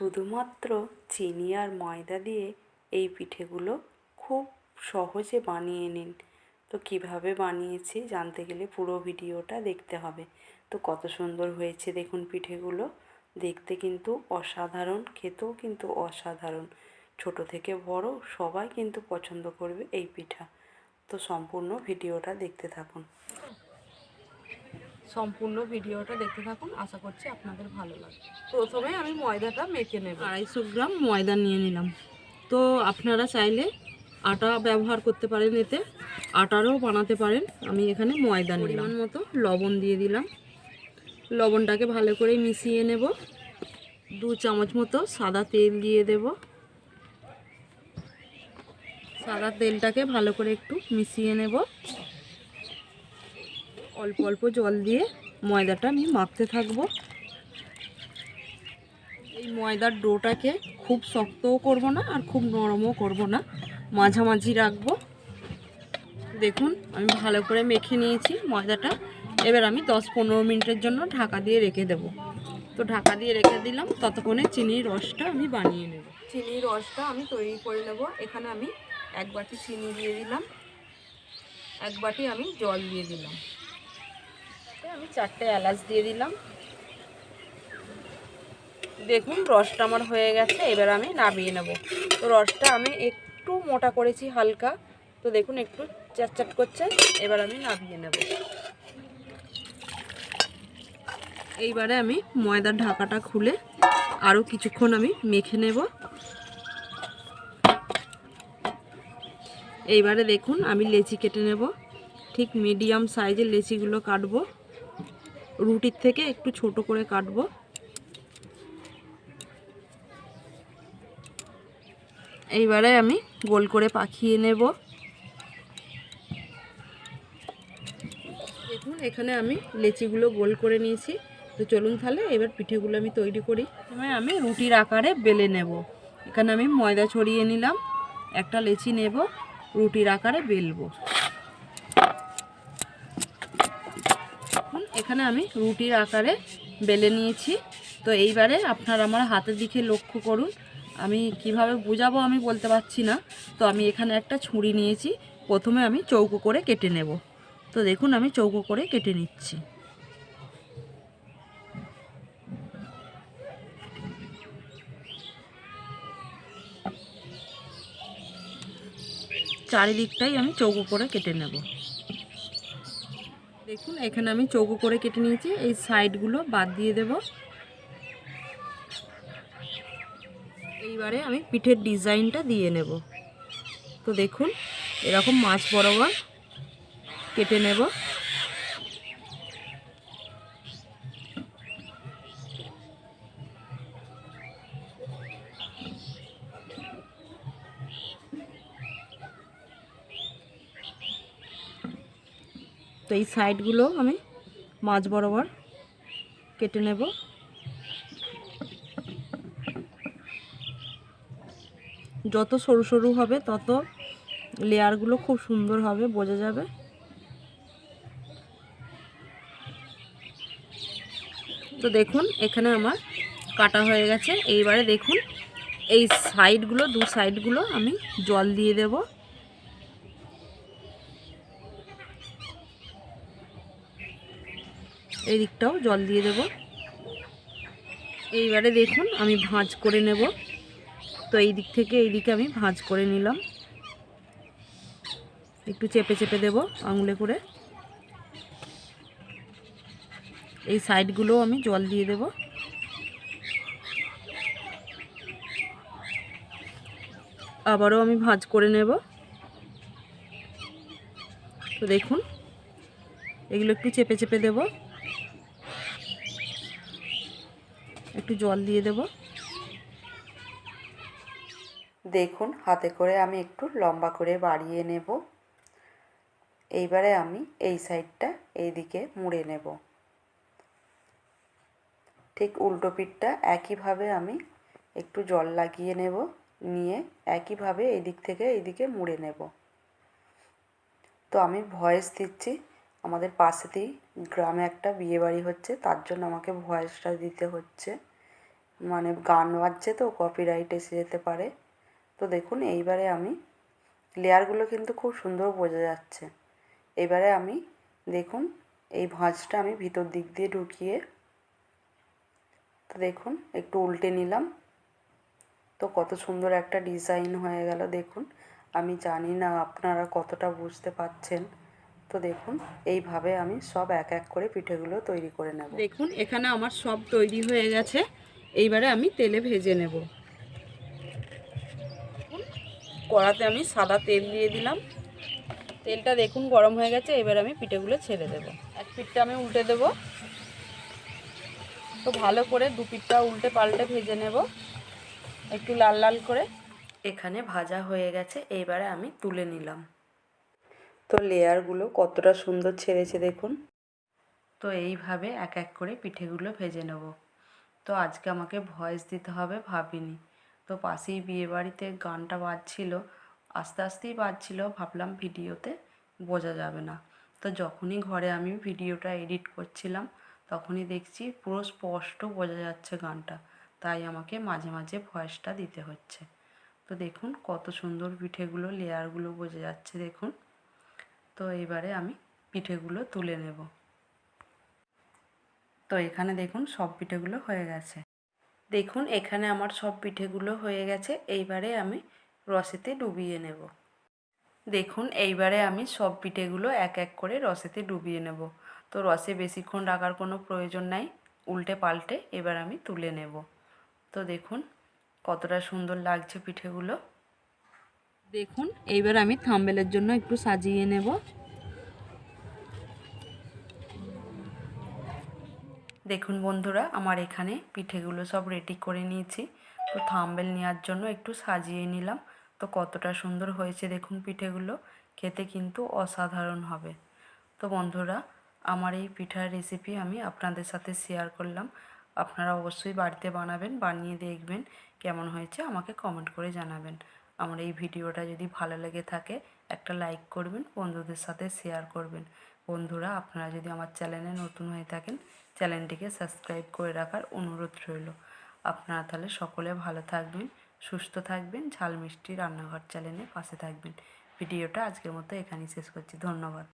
শুধুমাত্র চিনি আর ময়দা দিয়ে এই পিঠেগুলো খুব সহজে বানিয়ে নিন। তো কীভাবে বানিয়েছি জানতে গেলে পুরো ভিডিওটা দেখতে হবে। তো কত সুন্দর হয়েছে দেখুন পিঠেগুলো। দেখতে কিন্তু অসাধারণ, খেতেও কিন্তু অসাধারণ। ছোট থেকে বড় সবাই কিন্তু পছন্দ করবে এই পিঠা। তো সম্পূর্ণ ভিডিওটা দেখতে থাকুন। সম্পূর্ণ ভিডিওটা দেখতে থাকুন আশা করছি আপনাদের ভালো লাগবে। প্রথমে আমি ময়দাটা মেখে নেব। আড়াইশো গ্রাম ময়দা নিয়ে নিলাম। তো আপনারা চাইলে আটা ব্যবহার করতে পারেন এতে আটারও বানাতে পারেন। আমি এখানে ময়দা নিলাম। মতো লবণ দিয়ে দিলাম। লবণটাকে ভালো করে মিশিয়ে নেব। দু চামচ মতো সাদা তেল দিয়ে দেব। সাদা তেলটাকে ভালো করে একটু মিশিয়ে নেব। অল্প অল্প জল দিয়ে ময়দাটা আমি মাখতে থাকব। এই ময়দার ডোটাকে খুব শক্তও করব না আর খুব নরমও করব না। মাঝামাঝি রাখব। দেখুন, আমি ভালো করে মেখে নিয়েছি ময়দাটা। এবার আমি দশ পনেরো মিনিটের জন্য ঢাকা দিয়ে রেখে দেব। তো ঢাকা দিয়ে রেখে দিলাম, ততক্ষণে চিনির রসটা আমি বানিয়ে নেব। চিনির রসটা আমি তৈরি করে নেব। এখানে আমি এক বাটি চিনি দিয়ে দিলাম। এক বাটি আমি জল দিয়ে দিলাম। আমি চারটে এলাচ দিয়ে দিলাম। দেখুন, রসটা আমার হয়ে গেছে, এবার আমি নামিয়ে নেব। তো রসটা আমি একটু মোটা করেছি হালকা, তো দেখুন একটু চ্যাটচ্যাট করছে, এবার আমি নামিয়ে নেব। এইবারে আমি ময়দার ঢাকাটা খুলে আরও কিছুক্ষণ আমি মেখে নেব। এইবারে দেখুন, আমি লেচি কেটে নেব। ঠিক মিডিয়াম সাইজের লেচিগুলো কাটবো। রুটির থেকে একটু ছোট করে কাটবো। এইবারে আমি গোল করে পাখিয়ে নেব। দেখুন, এখানে আমি লেচিগুলো গোল করে নিয়েছি। তো চলুন তাহলে, এবার পিঠেগুলো আমি তৈরি করি। প্রথমে আমি রুটির আকারে বেলে নেব। এখানে আমি ময়দা ছড়িয়ে নিলাম। একটা লেচি নেব, রুটির আকারে বেলবো। এখানে আমি রুটির আকারে বেলে নিয়েছি। তো এইবারে আপনার আমার হাতের দিকে লক্ষ্য করুন। আমি কীভাবে বোঝাবো আমি বলতে পারছি না। তো আমি এখানে একটা ছুরি নিয়েছি। প্রথমে আমি চৌকো করে কেটে নেব। তো দেখুন আমি চৌকো করে কেটে নিচ্ছি। চারিদিকটাই আমি চৌকো করে কেটে নেব। দেখুন, এখানে আমি চৌকো করে কেটে নিয়েছি। এই সাইডগুলো বাদ দিয়ে দেব। এইবারে আমি পিঠের ডিজাইনটা দিয়ে নেব। তো দেখুন, এরকম মাছ বরাবর কেটে নেব। তো এই সাইডগুলো আমি মাছ বরাবর কেটে নেব। যত সরু সরু হবে, তত লেয়ারগুলো খুব সুন্দর হবে, বোঝা যাবে। তো দেখুন, এখানে আমার কাটা হয়ে গেছে। এইবারে দেখুন, এই সাইডগুলো, দু সাইডগুলো আমি জল দিয়ে দেবো। এই দিকটাও জল দিয়ে দেব। এইবারে দেখুন, আমি ভাঁজ করে নেব। তো এই দিক থেকে এই দিকে আমি ভাঁজ করে নিলাম। একটু চেপে চেপে দেব আঙুলে করে। এই সাইডগুলোও আমি জল দিয়ে দেব। আবারও আমি ভাঁজ করে নেব। তো দেখুন, এগুলো একটু চেপে চেপে দেবো। একটু জল দিয়ে দেব। দেখুন, হাতে করে আমি একটু লম্বা করে বাড়িয়ে নেব। এইবারে আমি এই সাইডটা এইদিকে মুড়ে নেব। ঠিক উল্টো পিঠটা একইভাবে আমি একটু জল লাগিয়ে নেব, নিয়ে একইভাবে এই দিক থেকে এইদিকে মুড়ে নেব। তো আমি ভয়েস দিচ্ছি আমাদের পাশেতেই গ্রামে একটা বিয়ে বাড়ি হচ্ছে, তার জন্য আমাকে ভয়েসটা দিতে হচ্ছে। মানে গান বাজছে তো কপিরাইট এসে যেতে পারে। তো দেখুন, এইবারে আমি লেয়ারগুলো কিন্তু খুব সুন্দর বোঝা যাচ্ছে। এবারে আমি দেখুন, এই ভাঁজটা আমি ভিতর দিক দিয়ে ঢুকিয়ে তো দেখুন, একটু উল্টে নিলাম। তো কত সুন্দর একটা ডিজাইন হয়ে গেল, দেখুন। আমি জানি না আপনারা কতটা বুঝতে পারছেন। তো দেখুন এইভাবে আমি সব এক এক করে পিঠেগুলো তৈরি করে নেব। দেখুন এখানে আমার সব তৈরি হয়ে গেছে। এইবারে আমি তেলে ভেজে নেব। কড়াতে আমি সাদা তেল দিয়ে দিলাম। তেলটা দেখুন গরম হয়ে গেছে এবার আমি পিঠেগুলো ছেড়ে দেব। এক পিঠটা আমি উল্টে দেব। তো ভালো করে দু পিঠটা উল্টে পাল্টে ভেজে নেব। একটু লাল লাল করে। এখানে ভাজা হয়ে গেছে এইবারে আমি তুলে নিলাম। তো লেয়ারগুলো কতটা সুন্দর ছেড়েছে দেখুন। তো এইভাবে এক এক করে পিঠেগুলো ভেজে নেব। তো আজকে আমাকে ভয়েস দিতে হবে ভাবিনি। তো পাশেই বিয়েবাড়িতে গানটা বাজছিল, আস্তে আস্তেই বাজছিল, ভাবলাম ভিডিওতে বোঝা যাবে না। তো যখনই ঘরে আমি ভিডিওটা এডিট করছিলাম, তখনই দেখছি পুরো স্পষ্ট বোঝা যাচ্ছে গানটা, তাই আমাকে মাঝে মাঝে ভয়েসটা দিতে হচ্ছে। তো দেখুন কত সুন্দর পিঠেগুলো লেয়ারগুলো বোঝা যাচ্ছে দেখুন। তো এবারে আমি পিঠেগুলো তুলে নেব। তো এখানে দেখুন সব পিঠেগুলো হয়ে গেছে। দেখুন এখানে আমার সব পিঠেগুলো হয়ে গেছে, এইবারে আমি রসেতে ডুবিয়ে নেব। দেখুন এইবারে আমি সব পিঠেগুলো এক এক করে রসেতে ডুবিয়ে নেব। তো রসে বেশিক্ষণ রাখার কোনো প্রয়োজন নাই, উল্টে পাল্টে এবার আমি তুলে নেব। তো দেখুন কতটা সুন্দর লাগছে পিঠেগুলো। দেখুন, এইবার আমি থাম্বেলের জন্য একটু সাজিয়ে নেব। দেখুন বন্ধুরা, আমার এখানে পিঠেগুলো সব রেডি করে নিয়েছি। তো থাম্বেল নেওয়ার জন্য একটু সাজিয়ে নিলাম। তো কতটা সুন্দর হয়েছে দেখুন পিঠেগুলো, খেতে কিন্তু অসাধারণ হবে। তো বন্ধুরা, আমার এই পিঠার রেসিপি আমি আপনাদের সাথে শেয়ার করলাম। আপনারা অবশ্যই বাড়িতে বানাবেন, বানিয়ে দেখবেন কেমন হয়েছে, আমাকে কমেন্ট করে জানাবেন। আমার এই ভিডিওটা যদি ভালো লেগে থাকে, একটা লাইক করবেন, বন্ধুদের সাথে শেয়ার করবেন। বন্ধুরা, আপনারা যদি আমার চ্যানেলে নতুন হয়ে থাকেন চ্যানেলটিকে সাবস্ক্রাইব করে রাখার অনুরোধ রইল। আপনারা তাহলে সকলে ভালো থাকবেন, সুস্থ থাকবেন ঝাল মিষ্টি রান্নাঘর চ্যানেলে পাশে থাকবেন। ভিডিওটা আজকের মতো এখানেই শেষ করছি। ধন্যবাদ।